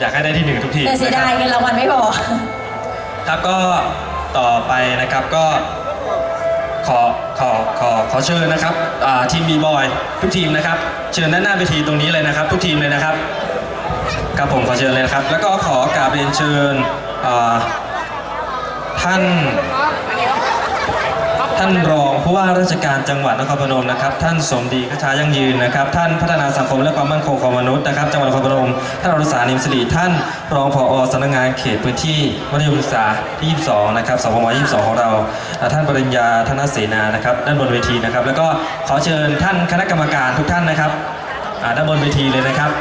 อยากให้ได้ที่หนึ่งทุกทีมแต่เสียนะคดายรับเงินรางวัลไม่พอครับก็ต่อไปนะครับก็ขอขอขอขอเชิญนะครับอ่าทีมบีบอยทุกทีมนะครับ เชิญด้านหน้าเวทีตรงนี้เลยนะครับ ทุกทีมเลยนะครับครับผมขอเชิญเลยนะครับ แล้วก็ขอกราบเรียนเชิญอ่าท่าน ท่านรองผู้ว่าราชการจังหวัดนครพนมนะครับ ท่านสมดีขชายั่งยืนนะครับ ท่านพัฒนาสังคมและความมั่นคงของมนุษย์นะครับ จังหวัดนครพนม ท่านอรุษานิมสิริท่านรองผอสำนักงานเขตพื้นที่มัธยมศึกษาที่ 22 นะครับสพม22 ของเรา ท่านปริญญาธนเสนานะครับ ด้านบนเวทีนะครับ แล้วก็ขอเชิญท่านคณะกรรมการทุกท่านนะครับด้านบนเวทีเลยนะครับ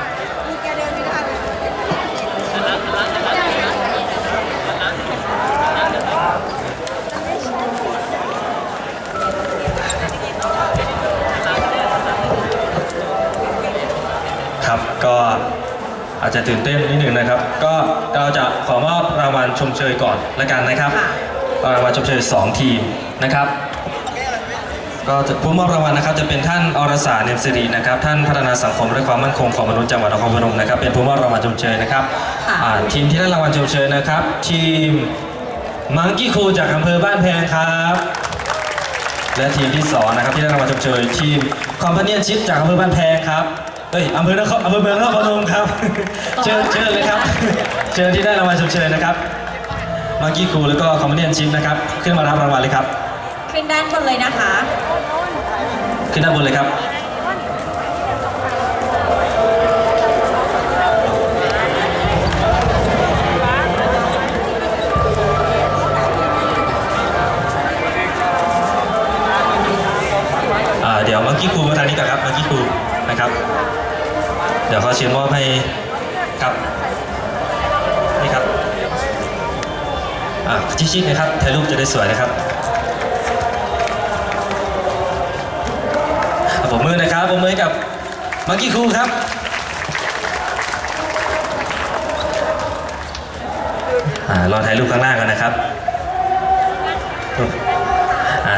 ก็อา จจะตื่นเต้นนิดหนึ่งนะครับ ก็เราจะขอมอบรางวัลชมเชยก่อนละกันนะครับค่ะรางวัลชมเชย 2 ทีมนะครับก็จะผู้มอบรางวัลนะครับจะเป็นท่านอรสาเนียมสิรินะครับท่านพัฒนาสังคมและความมั่นคงของมนุษย์จังหวัดนครพนมนะครับเป็นผู้มอบรางวัลชมเชยนะครับค่ะอ่าทีมที่ได้รางวัลชมเชยนะครับ ทีมมังกี้คูจากอำเภอบ้านแพงครับและทีมที่สองนะครับที่ได้รางวัลชมเชยทีมคอมพานีชิพจากอำเภอบ้านแพงครับ เอ้ยอำเภอนครอำเภอเมืองนครพนมครับ เชิญเชิญเลยครับ เชิญที่ได้รางวัลชมเชยนะครับมังกี้คูแล้วก็คอมพานีชิพนะครับ ขึ้นมารับรางวัลเลยครับ ขึ้นด้านบนเลยนะคะ ขึ้นด้านบนเลยครับอ่าเดี๋ยวมังกี้ครูมาทางนี้ก่อนครั ดี๋ยวขอเชิญมอบให้ครับนี่ครับอ่าชิดๆนะครับถ่ายรูปจะได้สวยนะครับผมมือนะครับผมมือกับมังกี้ครูครับรอถ่ายรูปข้างล่างกันนะครับ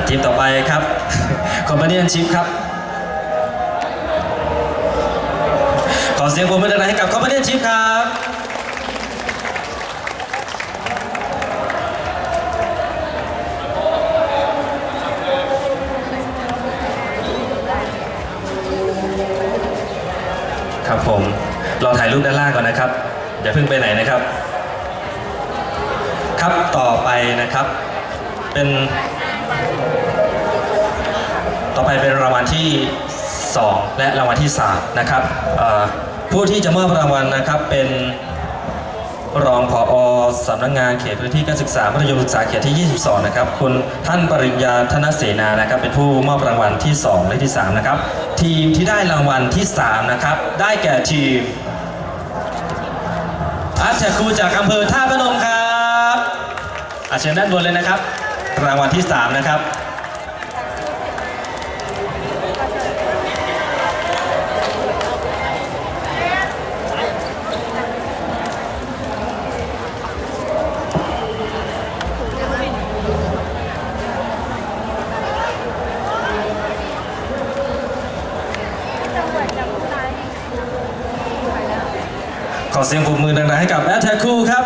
ทีมต่อไปครับคอมพานียนชิพครับ เสียงปรบมือดังๆให้กับคอมพานียนชิพครับ ครับผมรอถ่ายรูปด้านล่างก่อนนะครับอย่าเพิ่งไปไหนนะครับ ครับต่อไปนะครับ เป็น ต่อไปเป็นรางวัลที่ 2 และรางวัลที่ 3 นะครับเอ่อ ผู้ที่จะมอบรางวัลนะครับเป็นรองผอสำนักงานเขตพื้นที่การศึกษามัธยมศึกษาเขตที่ 22 นะครับ คุณท่านปริญญาธนเสนานะครับ เป็นผู้มอบรางวัลที่ 2 และที่ 3 นะครับ ทีมที่ได้รางวัลที่ 3 นะครับ ได้แก่ทีมอาชครูจากอำเภอท่าพนมครับอาเชิญด้านบนเลยนะครับ รางวัลที่ 3 นะครับ อเสียงปรบมือดังๆให้กับแอดแทคูครับ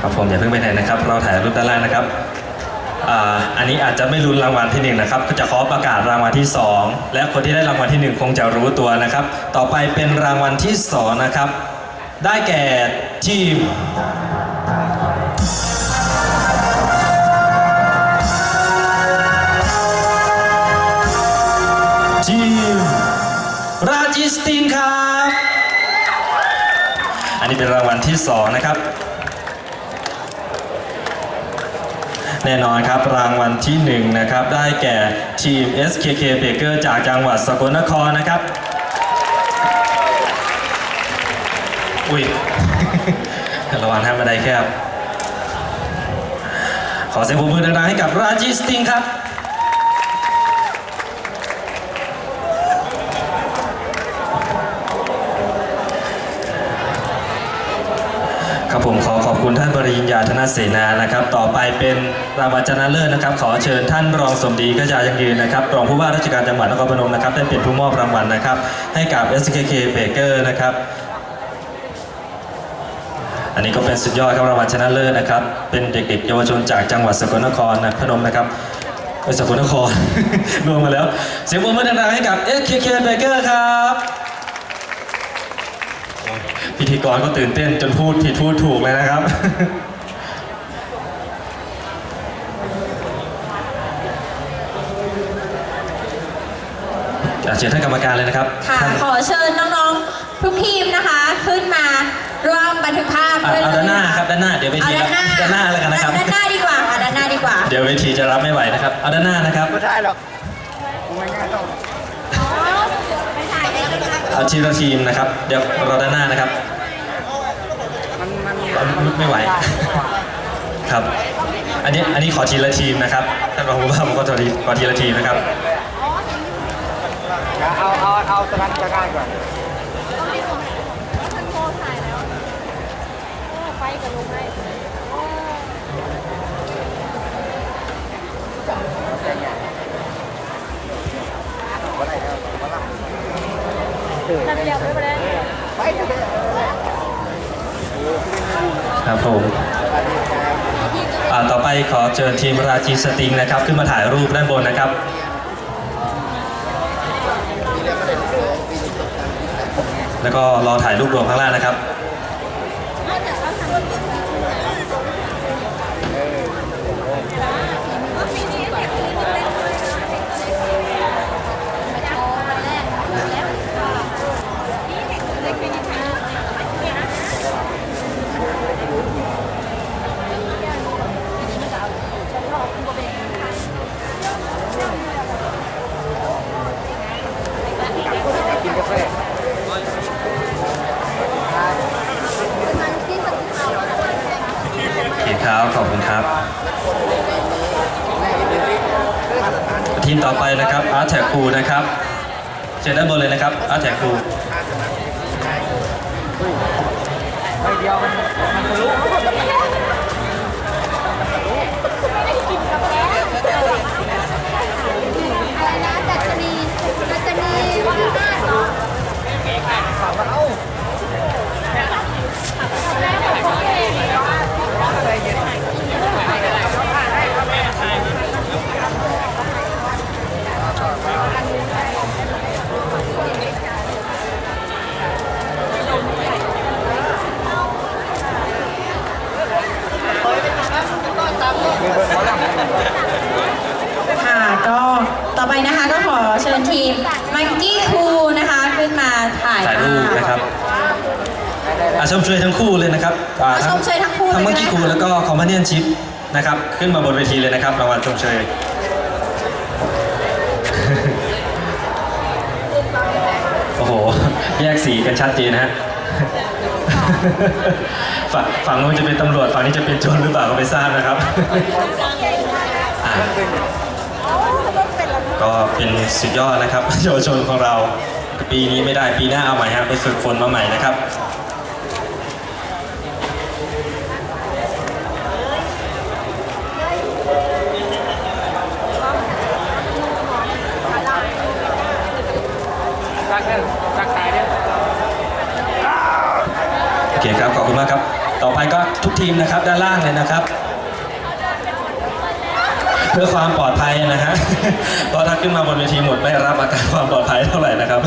ครับผมอย่าเพิ่งไปไหนนะครับ เราถ่ายรูปด้านล่างนะครับอ่าอันนี้อาจจะไม่รู้รางวัลที่หนึ่งนะครับก็จะขอประกาศรางวัลที่สองและคนที่ได้รางวัลที่หนึ่งคงจะรู้ตัวนะครับ ต่อไปเป็นรางวัลที่สองนะครับ ได้แก่ทีม รจิสตินครับ อันนี้เป็นรางวัลที่สองนะครับ แน่นอนครับรางวัลที่หนึ่งนะครับ ได้แก่ทีม SKK Baker จากจังหวัดสกลนครนะครับ อุ้ยระวังห้มบันไดแคบขอเสียงปรบมือดังๆให้กับราจิสติงครับ คุณท่านปริญญาธนเสนานะครับ ต่อไปเป็นรางวัลชนะเลิศนะครับ ขอเชิญท่านรองสมดีกระจายังยืนนะครับ รองผู้ว่าราชการจังหวัดนครพนมนะครับ ได้เป็นผู้มอบรางวัลนะครับ ให้กับ SKK Baker นะครับ อันนี้ก็เป็นสุดยอดครับรางวัลชนะเลิศนะครับ เป็นเด็กๆเยาวชนจากจังหวัดสกลนครนะพนมนะครับสกลนครรวมมาแล้ว เสียงปรบมือดังๆให้กับ SKK Baker ครับ ธีกรก็ตื่นเต้นจนพูดผิดพูดถูกเลยนะครับอะเชิญท่านกรรมการเลยนะครับ ค่ะท่านขอเชิญน้องๆ ทุกทีมนะคะ ขึ้นมาร่วมบันทึกภาพอะด้วยเอาลยด้านหน้าครับด้านหน้าเดี๋ยวเวเอาทีด้านหน้าด้านหน้าแล้วกันนะครับด้านหน้าดีกว่าค่ะด้านหน้าดีกว่า เดี๋ยวเวทีจะรับไม่ไหวนะครับเอาด้านหน้านะครับไม่ได้หรอกไม่ง่ายต้องเอาทีละทีมนะครับ เดี๋ยวรอด้านหน้านะครับ มันมันเอาไม่ไหว ครับ อันนี้อันนี้ขอทีละทีมนะครับท่านรองผู้ว่าผมก็ขอทีขอทีละทีมนะครับ เอาเอาเอาตะนั้นจะง่ายกว่า ครับผมต่อไปขอเชิญทีมราชีสติงนะครับ ขึ้นมาถ่ายรูปด้านบนนะครับแล้วก็รอถ่ายรูปรวมข้างล่างนะครับ กินกาแฟ โอเคครับ ขอบคุณครับ ทีมต่อไปนะครับอาร์ตแท็กคูนะครับเชิญด้านบนเลยนะครับอาร์ตแท็กคูไม่เดียวมันมันทะลุ อาชมช่วยทั้งคู่เลยนะครับอ่าอ่าชมเชยทั้งคู่เลยทั้งมังกี้ก็ได้คูแล้วก็คอมพานียนชิพนะครับขึ้นมาบนเวทีเลยนะครับรางวัลชมเชย โอ้โห แยกสีกันชัดเจนนะฮะ ฝั่งฝั่งนู้นจะเป็นตำรวจฝั่งนี้จะเป็นโจรหรือเปล่าก็ไม่ทราบนะครับ อะก็เป็นสุดยอดนะครับ เยาวชนของเรา ปีนี้ไม่ได้ปีหน้าเอาใหม่ฮะไปฝึกฝนมาใหม่นะครับ รักเนี่ยรักขายเนี่ย โอเคครับ ขอบคุณมากครับ ต่อไปก็ ทีมนะครับ ด้านล่างเลยนะครับ เพื่อความปลอดภัยนะฮะเพราะถ้าขึ้นมาบนเวทีหมดไม่รับอาการความปลอดภัยเท่าไหร่นะครับ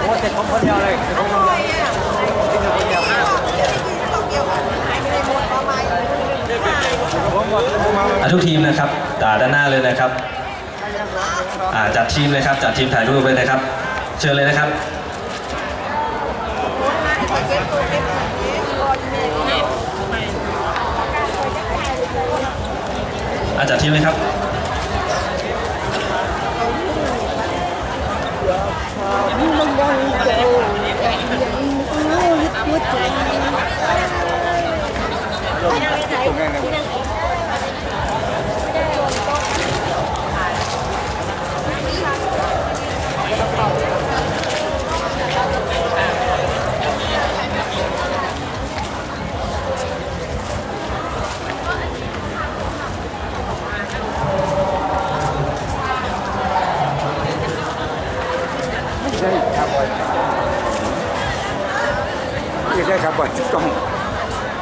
โอ้เสร็จผมคนเดียวเลยผมคนเดียวทุกทีมนะครับอ่าด้านหน้าเลยนะครับจัดทีมเลยครับ จัดทีมถ่ายรูปเลยนะครับ เชิญเลยนะครับอาจัดทีมเลยครับ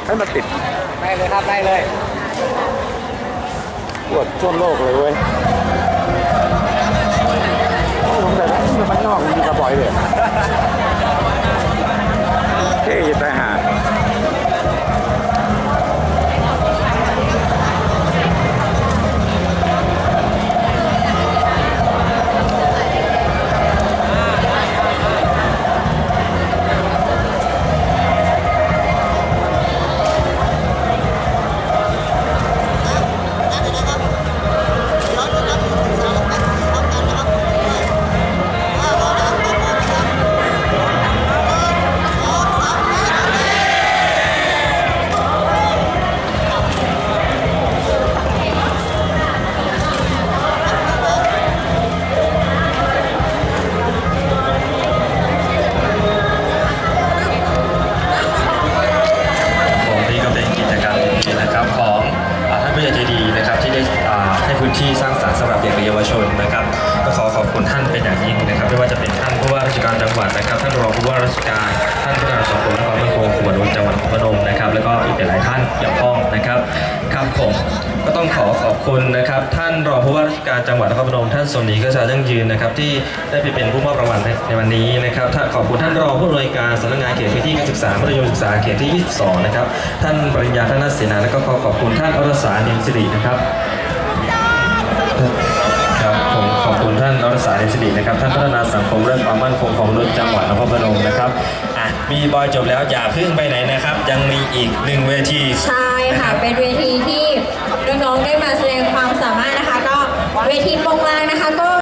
ให้มันติดได้เลยครับได้เลยตรวจทั่วโลกเลยเว้ยโอ้ผมแต่ละที่มันนอกมันมีกระบอยเลยเท่จะตายหา นะครับไม่ว่าจะเป็นท่านผู้ว่าราชการจังหวัดนะครับท่านรองผู้ว่าราชการท่านผู้การสังคมและความมั่นคงของมนุษย์จังหวัดนครพนมนะครับแล้วก็อีกหลายท่านเกี่ยวข้องนะครับครับผมก็ต้องขอขอบคุณนะครับท่านรองผู้ว่าราชการจังหวัดนครพนมท่านสมนีก็จะยั่งยืนนะครับที่ได้ไปเป็นผู้มอบรางวัลในวันนี้นะครับขอบคุณท่านรองผู้อำนวยการสำนักงานเขตพื้นที่การศึกษามัธยมศึกษาเขตที่ 22 นะครับท่านปริญญาธนศินาและก็ขอขอบคุณท่านอรสานิมสิรินะครับ ษาในสิรินะครับท่านพัฒนาสังคมเรื่องความมั่นคงของมนุษย์จังหวัดนครพนมนะครับอะมีบอยจบแล้วอย่าเพิ่งไปไหนนะครับ ยังมีอีกหนึ่งเวที ใช่ค่ะ เป็นเวทีที่น้องๆได้มาแสดงความสามารถนะคะ ก็เวทีโปงลางนะคะก็